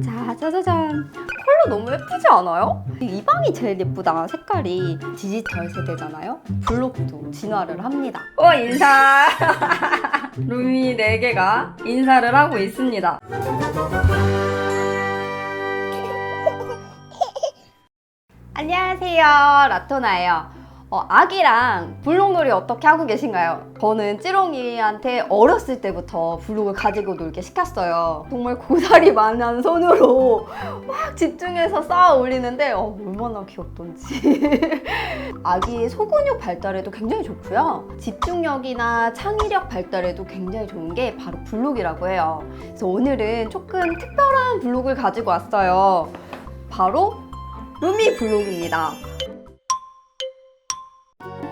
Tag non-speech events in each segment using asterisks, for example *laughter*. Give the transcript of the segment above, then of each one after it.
자, 짜자잔. 컬러 너무 예쁘지 않아요? 이 방이 제일 예쁘다. 색깔이 디지털 세대잖아요. 블록도 진화를 합니다. 어, 인사! *laughs* 룸이 4개가 인사를 하고 있습니다. *laughs* 안녕하세요. 라토나예요. 어, 아기랑 블록놀이 어떻게 하고 계신가요? 저는 찌롱이한테 어렸을 때부터 블록을 가지고 놀게 시켰어요. 정말 고사리 만한 손으로 막 집중해서 쌓아 올리는데 어, 얼마나 귀엽던지. *laughs* 아기의 소근육 발달에도 굉장히 좋고요. 집중력이나 창의력 발달에도 굉장히 좋은 게 바로 블록이라고 해요. 그래서 오늘은 조금 특별한 블록을 가지고 왔어요. 바로 루미 블록입니다.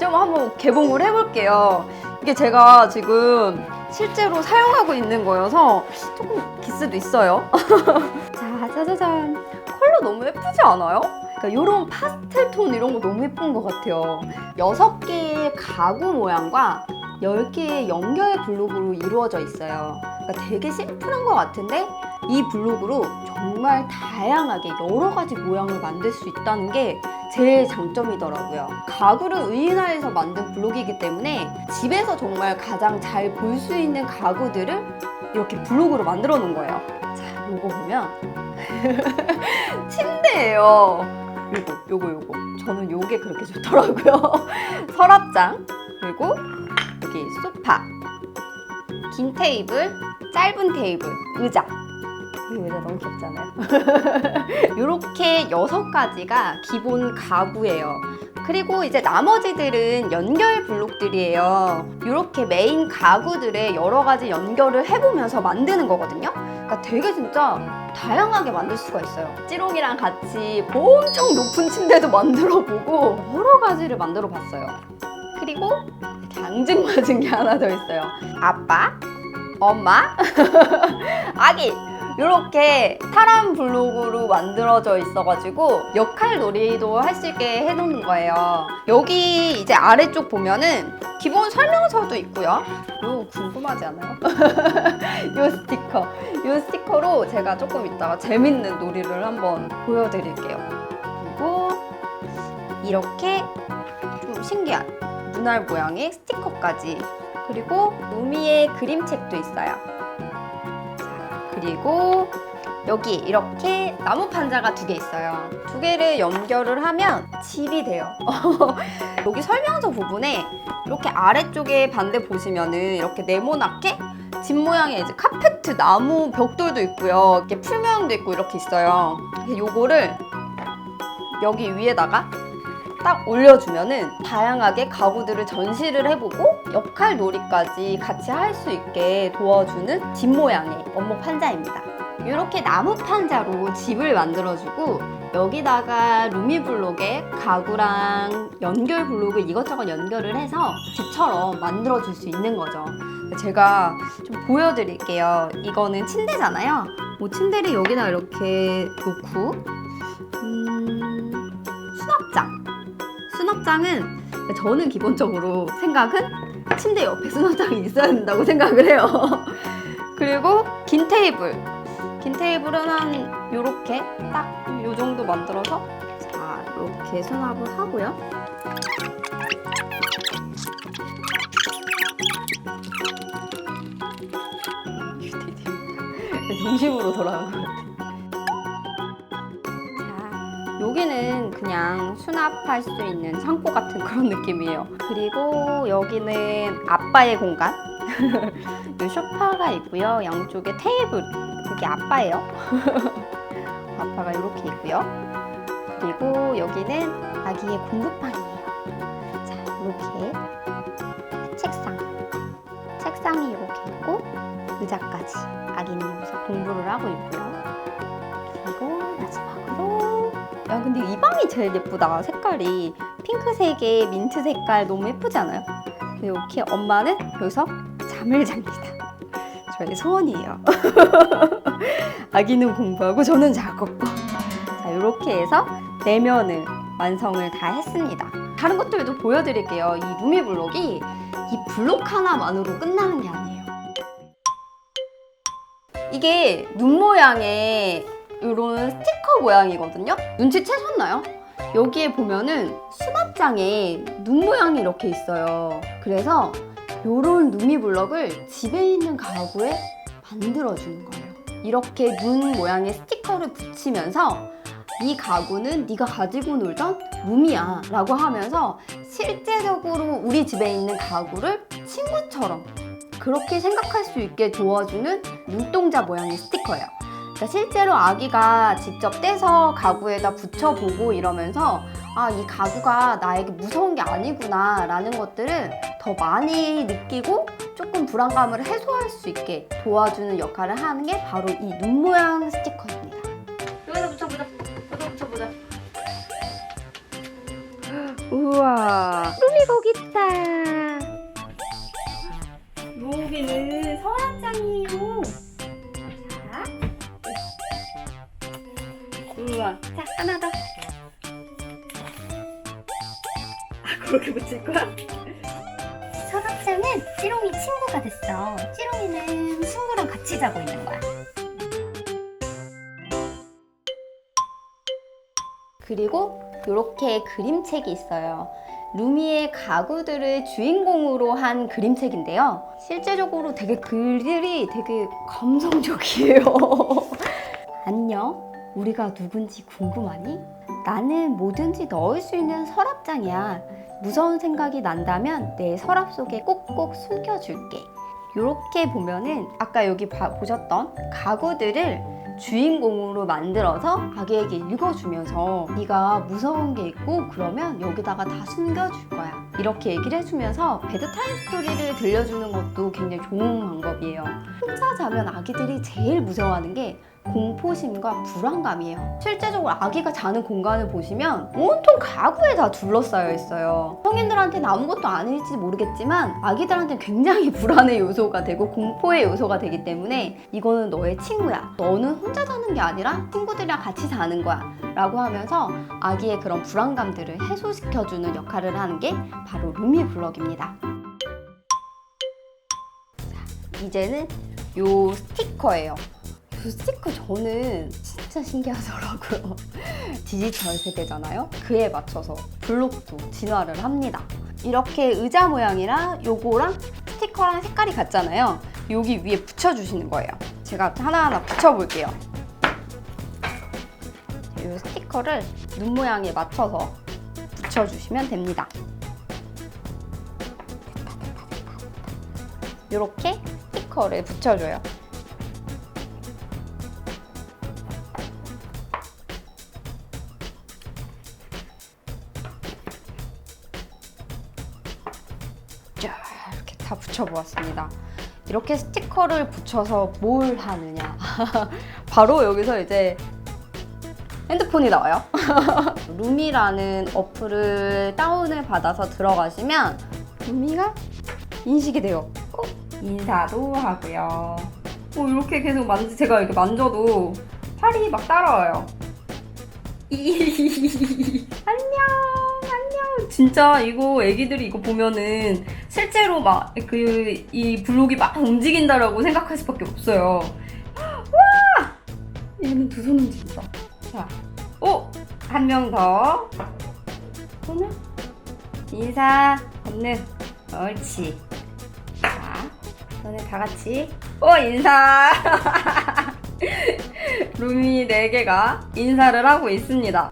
좀 한번 개봉을 해볼게요. 이게 제가 지금 실제로 사용하고 있는 거여서 조금 기스도 있어요. *laughs* 자, 짜자잔. 컬러 너무 예쁘지 않아요? 그러니까 이런 파스텔 톤 이런 거 너무 예쁜 것 같아요. 6개의 가구 모양과 10개의 연결 블록으로 이루어져 있어요. 그러니까 되게 심플한 것 같은데 이 블록으로 정말 다양하게 여러 가지 모양을 만들 수 있다는 게 제일 장점이더라고요. 가구를 의인화해서 만든 블록이기 때문에 집에서 정말 가장 잘 볼 수 있는 가구들을 이렇게 블록으로 만들어 놓은 거예요. 자, 요거 보면 *laughs* 침대예요. 요거, 요거, 요거. 저는 요게 그렇게 좋더라고요. *laughs* 서랍장, 그리고 여기 소파, 긴 테이블, 짧은 테이블, 의자. 이 의자 너무 귀엽잖아요. *laughs* 이렇게 여섯 가지가 기본 가구예요. 그리고 이제 나머지들은 연결 블록들이에요. 이렇게 메인 가구들의 여러 가지 연결을 해보면서 만드는 거거든요. 그러니까 되게 진짜 다양하게 만들 수가 있어요. 찌롱이랑 같이 엄청 높은 침대도 만들어 보고 여러 가지를 만들어 봤어요. 그리고 앙증맞은 게 하나 더 있어요. 아빠, 엄마, *laughs* 아기. 이렇게 사람 블록으로 만들어져 있어가지고 역할 놀이도 할 수 있게 해놓는 거예요. 여기 이제 아래쪽 보면은 기본 설명서도 있고요. 이거 궁금하지 않아요? *laughs* 이 스티커. 이 스티커로 제가 조금 이따가 재밌는 놀이를 한번 보여드릴게요. 그리고 이렇게 좀 신기한 눈알 모양의 스티커까지. 그리고 우미의 그림책도 있어요. 그리고 여기 이렇게 나무 판자가 두 개 있어요. 두 개를 연결을 하면 집이 돼요. *laughs* 여기 설명서 부분에 이렇게 아래쪽에 반대 보시면은 이렇게 네모나게 집 모양의 이제 카페트 나무 벽돌도 있고요. 이렇게 풀면도 있고 이렇게 있어요. 요거를 여기 위에다가 딱 올려주면은 다양하게 가구들을 전시를 해보고 역할 놀이까지 같이 할 수 있게 도와주는 집 모양의 원목 판자입니다. 이렇게 나무 판자로 집을 만들어주고 여기다가 루미 블록에 가구랑 연결 블록을 이것저것 연결을 해서 집처럼 만들어줄 수 있는 거죠. 제가 좀 보여드릴게요. 이거는 침대잖아요. 뭐 침대를 여기다 이렇게 놓고 음, 수납장. 수납장은 저는 기본적으로 생각은 침대 옆에 수납장이 있어야 된다고 생각을 해요. *laughs* 그리고 긴 테이블. 긴 테이블은 한 요렇게 딱 요 정도 만들어서 자, 이렇게 수납을 하고요. *laughs* 중심으로 돌아가는 것 같아. 자, 여기는 그냥 수납할 수 있는 창고 같은 *laughs* 그런 느낌이에요. 그리고 여기는 아빠의 공간. *laughs* 이 소파가 있고요. 양쪽에 테이블. 그게 아빠예요. *laughs* 아빠가 이렇게 있고요. 그리고 여기는 아기의 공부방이에요. 자, 이렇게 책상. 책상이 이렇게 있고 의자까지 아기는 여기서 공부를 하고 있고요. 야 근데 이 방이 제일 예쁘다. 색깔이 핑크색에 민트 색깔 너무 예쁘지 않아요? 이렇게 엄마는 여기서 잠을 잡니다. 저의 소원이에요. *laughs* 아기는 공부하고 저는 자고 자 이렇게 해서 내면을 완성을 다 했습니다. 다른 것들도 보여드릴게요. 이 루미 블록이 이 블록 하나만으로 끝나는 게 아니에요. 이게 눈 모양의 이런 스티커 모양이거든요. 눈치채셨나요? 여기에 보면은 수납장에 눈 모양이 이렇게 있어요. 그래서 이런 루미블럭을 집에 있는 가구에 만들어주는 거예요. 이렇게 눈 모양의 스티커를 붙이면서 이 가구는 네가 가지고 놀던 루미야 라고 하면서 실제적으로 우리 집에 있는 가구를 친구처럼 그렇게 생각할 수 있게 도와주는 눈동자 모양의 스티커예요. 그러니까 실제로 아기가 직접 떼서 가구에다 붙여보고 이러면서 아, 이 가구가 나에게 무서운 게 아니구나 라는 것들을 더 많이 느끼고 조금 불안감을 해소할 수 있게 도와주는 역할을 하는 게 바로 이 눈 모양 스티커입니다. 여기다 붙여보자. 여기다 붙여보자. 우와. 루미 거기 있다. 여기는 서 우와. 자, 하나 더. 아, 그렇게 붙일 거야? 서랍장은 찌롱이 친구가 됐어. 찌롱이는 승구랑 같이 자고 있는 거야. 그리고 이렇게 그림책이 있어요. 루미의 가구들을 주인공으로 한 그림책인데요. 실제적으로 되게 글들이 되게 감성적이에요. *laughs* 안녕. 우리가 누군지 궁금하니? 나는 뭐든지 넣을 수 있는 서랍장이야. 무서운 생각이 난다면 내 서랍 속에 꼭꼭 숨겨줄게. 이렇게 보면은 아까 여기 봐- 보셨던 가구들을 주인공으로 만들어서 아기에게 읽어주면서 네가 무서운 게 있고 그러면 여기다가 다 숨겨줄 거야. 이렇게 얘기를 해주면서 베드타임 스토리를 들려주는 것도 굉장히 좋은 방법이에요. 혼자 자면 아기들이 제일 무서워하는 게 공포심과 불안감이에요. 실제적으로 아기가 자는 공간을 보시면 온통 가구에 다 둘러싸여 있어요. 성인들한테는 아무것도 아닐지 모르겠지만 아기들한테는 굉장히 *laughs* 불안의 요소가 되고 공포의 요소가 되기 때문에 이거는 너의 친구야. 너는 혼자 자는 게 아니라 친구들이랑 같이 자는 거야. 라고 하면서 아기의 그런 불안감들을 해소시켜주는 역할을 하는 게 바로 루미블럭입니다. 자, 이제는 요 스티커예요. 그 스티커 저는 진짜 신기하더라고요. *laughs* 디지털 세대잖아요. 그에 맞춰서 블록도 진화를 합니다. 이렇게 의자 모양이랑 요거랑 스티커랑 색깔이 같잖아요. 여기 위에 붙여주시는 거예요. 제가 하나하나 붙여볼게요. 이 스티커를 눈 모양에 맞춰서 붙여주시면 됩니다. 이렇게 스티커를 붙여줘요. 자, 이렇게 다 붙여보았습니다. 이렇게 스티커를 붙여서 뭘 하느냐. *laughs* 바로 여기서 이제 핸드폰이 나와요. *laughs* 루미라는 어플을 다운을 받아서 들어가시면 루미가 인식이 돼요. 어? 인사도 하고요. 어, 이렇게 계속 만지, 제가 이렇게 만져도 팔이 막 따라와요. *laughs* 안녕. 진짜 이거 애기들이 이거 보면은 실제로 막 그 이 블록이 막 움직인다라고 생각할 수밖에 없어요. 와! 얘는 두 손은 진짜. 자, 오! 한 명 더. 손을 인사, 건능. 옳지. 자, 너네 다 같이. 오, 인사! *laughs* 루미 4개가 인사를 하고 있습니다.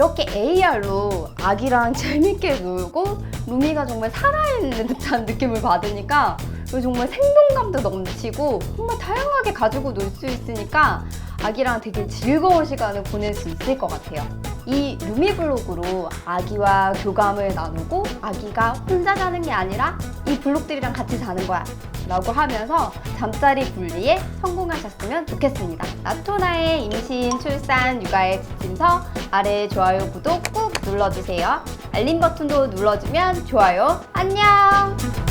이렇게 AR로 아기랑 *laughs* 재밌게 놀고 루미가 정말 살아있는 듯한 느낌을 받으니까 정말 생동감도 넘치고 정말 다양하게 가지고 놀 수 있으니까 아기랑 되게 즐거운 시간을 보낼 수 있을 것 같아요. 이 루미블록으로 아기와 교감을 나누고 아기가 혼자 자는 게 아니라 이 블록들이랑 같이 자는 거야. 라고 하면서 잠자리 분리에 성공하셨으면 좋겠습니다. 나토나의 임신, 출산, 육아의 지침서 아래 좋아요, 구독 꾹 눌러주세요. 알림 버튼도 눌러주면 좋아요. 안녕!